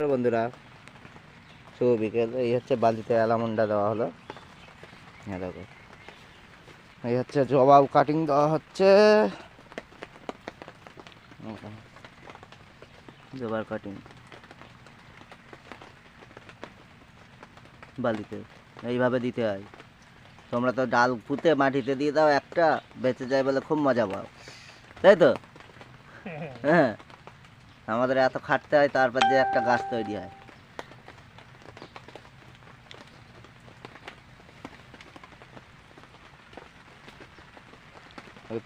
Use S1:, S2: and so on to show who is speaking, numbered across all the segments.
S1: বন্ধুরা শুভ বিকেল। এই হচ্ছে বালিতে অ্যালামন্ডা দেওয়া হলো। হ্যাঁ দেখো। এই হচ্ছে জবাব কাটিং দেওয়া হচ্ছে। জবার কাটিং। বালিতে এইভাবে দিতে হয়। তোমরা তো ডাল পুঁতে মাটিতে দিয়ে দাও একটা বেঁচে যায় বলে খুব মজা পাও। তাই তো? হ্যাঁ। আমাদের এত খাটতে হয়, তারপর যে একটা গাছ তৈরি হয়।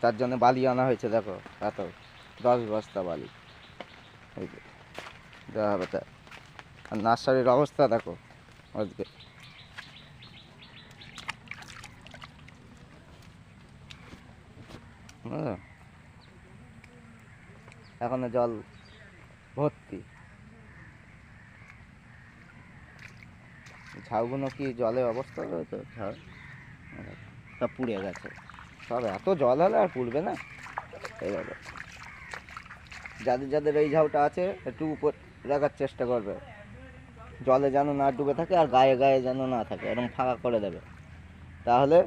S1: তার জন্য বালি আনা হয়েছে, দেখো, এত, দশ বস্তা বালি। দেওয়া হবে তা। আর নার্সারির অবস্থা দেখো, আজকে। বুঝলে? এখনও জল ভর্তি। ঝাউগুলো কি জলে অবস্থা রয়েছে ঝাউ সব পুড়ে গেছে। সব এত জল হলে আর পুড়বে না? এইভাবে যাদের যাদের এই ঝাউটা আছে, একটু উপর রাখার চেষ্টা করবে। জলে যেন না ডুবে থাকে আর গায়ে গায়ে যেন না থাকে এরকম ফাঁকা করে দেবে। তাহলে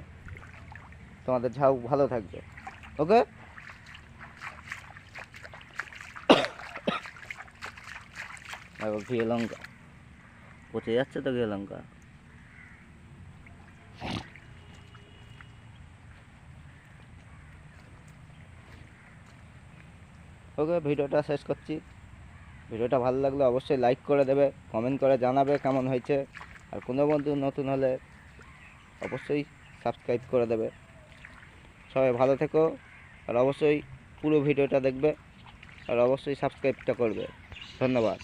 S1: তোমাদের ঝাউ ভালো থাকবে। ওকে? তারপর ঘিয়ে লঙ্কা। পচে যাচ্ছে তো ঘিয়ে লঙ্কা? ওকে, ভিডিওটা শেষ করছি। ভিডিওটা ভালো লাগলে অবশ্যই লাইক করে দেবে, কমেন্ট করে জানাবে কেমন হয়েছে। আর কোনো বন্ধু নতুন হলে অবশ্যই সাবস্ক্রাইব করে দেবে। সবাই ভালো থেকো, আর অবশ্যই পুরো ভিডিওটা দেখবে, আর অবশ্যই সাবস্ক্রাইবটা করবে। ধন্যবাদ।